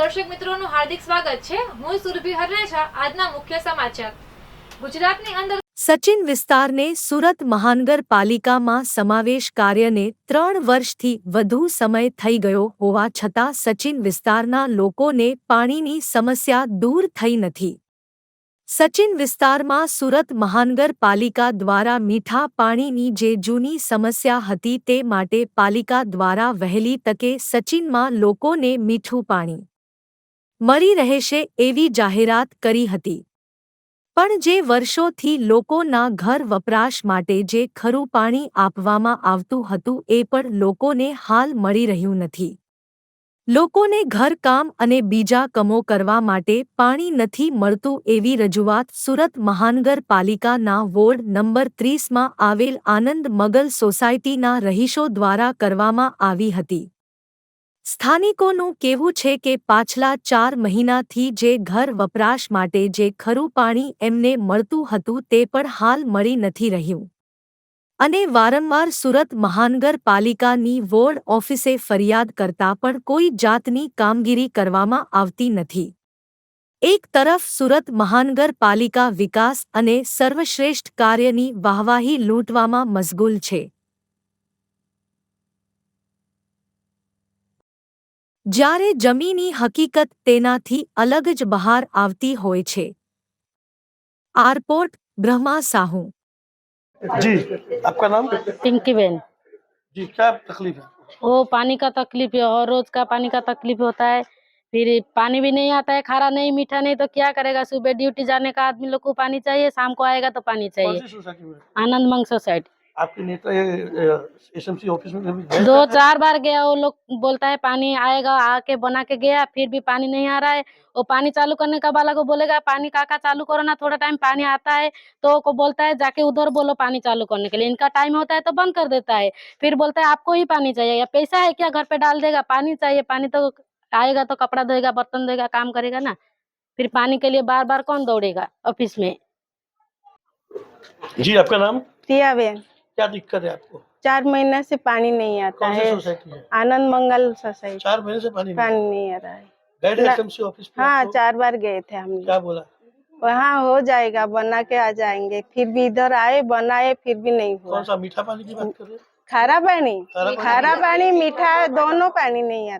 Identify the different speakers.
Speaker 1: દર્શક મિત્રોનું હાર્દિક સ્વાગત છે. હું સુરભી હરરેજા, આજના મુખ્ય સમાચાર. ગુજરાતની અંદર
Speaker 2: સચિન વિસ્તારને સુરત મહાનગરપાલિકામાં સમાવેશ કાર્યને ત્રણ વર્ષથી વધુ સમય થઈ ગયો હોવા છતાં સચિન વિસ્તારના લોકોને પાણીની સમસ્યા દૂર થઈ નથી. સચિન વિસ્તારમાં સુરત મહાનગરપાલિકા દ્વારા મીઠા પાણીની જે જૂની સમસ્યા હતી તે માટે પાલિકા દ્વારા વહેલી તકે સચિનમાં લોકોને મીઠું પાણી મળી રહેશે એવી જાહેરાત કરી હતી. પણ જે વર્ષોથી લોકોના ઘર વપરાશ માટે જે ખરું પાણી આપવામાં આવતું હતું એ પણ લોકોને હાલ મળી રહ્યું નથી. લોકોને ઘરકામ અને બીજા કમો કરવા માટે પાણી નથી મળતું એવી રજૂઆત સુરત મહાનગરપાલિકાના વોર્ડ નંબર ત્રીસમાં આવેલ આનંદ મગલ સોસાયટીના રહીશો દ્વારા કરવામાં આવી હતી. સ્થાનિકોનું કહેવું છે કે પાછલા ચાર મહિનાથી જે ઘર વપરાશ માટે જે ખરું પાણી એમને મળતું હતું તે પણ હાલ મળી નથી રહ્યું. અને વારંવાર સુરત મહાનગરપાલિકાની વોર્ડ ઓફિસે ફરિયાદ કરતા પણ કોઈ જાતની કામગીરી કરવામાં આવતી નથી. એક તરફ સુરત મહાનગરપાલિકા વિકાસ અને સર્વશ્રેષ્ઠ કાર્યની વાહવાહી લૂંટવામાં મશગુલ છે. જ્યારે જમીની હકીકત તેનાથી અલગ જ બહાર આવતી હોય છે આરપોર્ટ બ્રહ્મા સાહુ
Speaker 3: जी आपका नाम
Speaker 4: पिंकी बहन
Speaker 3: जी क्या तकलीफ है
Speaker 4: वो पानी का तकलीफ है और रोज का पानी का तकलीफ होता है फिर पानी भी नहीं आता है खारा नहीं मीठा नहीं तो क्या करेगा सुबह ड्यूटी जाने का आदमी लोग को पानी चाहिए शाम को आएगा तो पानी
Speaker 3: कौन
Speaker 4: चाहिए
Speaker 3: सी सोसाइटी में
Speaker 4: आनंद मंग सोसाइटी
Speaker 3: आपके नेता एसएमसी ऑफ़िस में
Speaker 4: दो चार बार गया वो लोग बोलता है पानी आएगा आके बना के गया फिर भी पानी नहीं आ रहा है। वो पानी चालू करने का वाला को बोलेगा पानी काका चालू करो ना थोड़ा टाइम पानी आता है। तो को बोलता है जाके उधर बोलो पानी चालू करने के लिए। इनका टाइम होता है तो बंद कर देता है। फिर बोलता है आपको ही पानी चाहिए या पैसा है क्या घर पे डाल देगा? पानी चाहिए पानी तो आएगा तो कपड़ा धोएगा बर्तन धोएगा काम करेगा ना। फिर पानी के लिए बार बार कौन दौड़ेगा ऑफ़िस में?
Speaker 3: जी आपका नाम?
Speaker 5: प्रिया बहन।
Speaker 3: क्या दिक्कत है आपको?
Speaker 5: चार महीने से पानी नहीं आता है। आनंद मंगल सोसाइटी।
Speaker 3: चार महीने से पानी नहीं
Speaker 5: पानी नहीं आ रहा है।
Speaker 3: गए ऑफ़िस पे
Speaker 5: हाँ चार बार गए थे हम।
Speaker 3: क्या बोला?
Speaker 5: वहाँ हो जाएगा बना के आ जाएँगे। फिर भी इधर आए बनाए फिर भी नहीं हुआ।
Speaker 3: कौन सा मीठा पानी की बात कर रहे हैं? खारा पानी?
Speaker 5: खारा पानी मीठा दोनों पानी नहीं आता।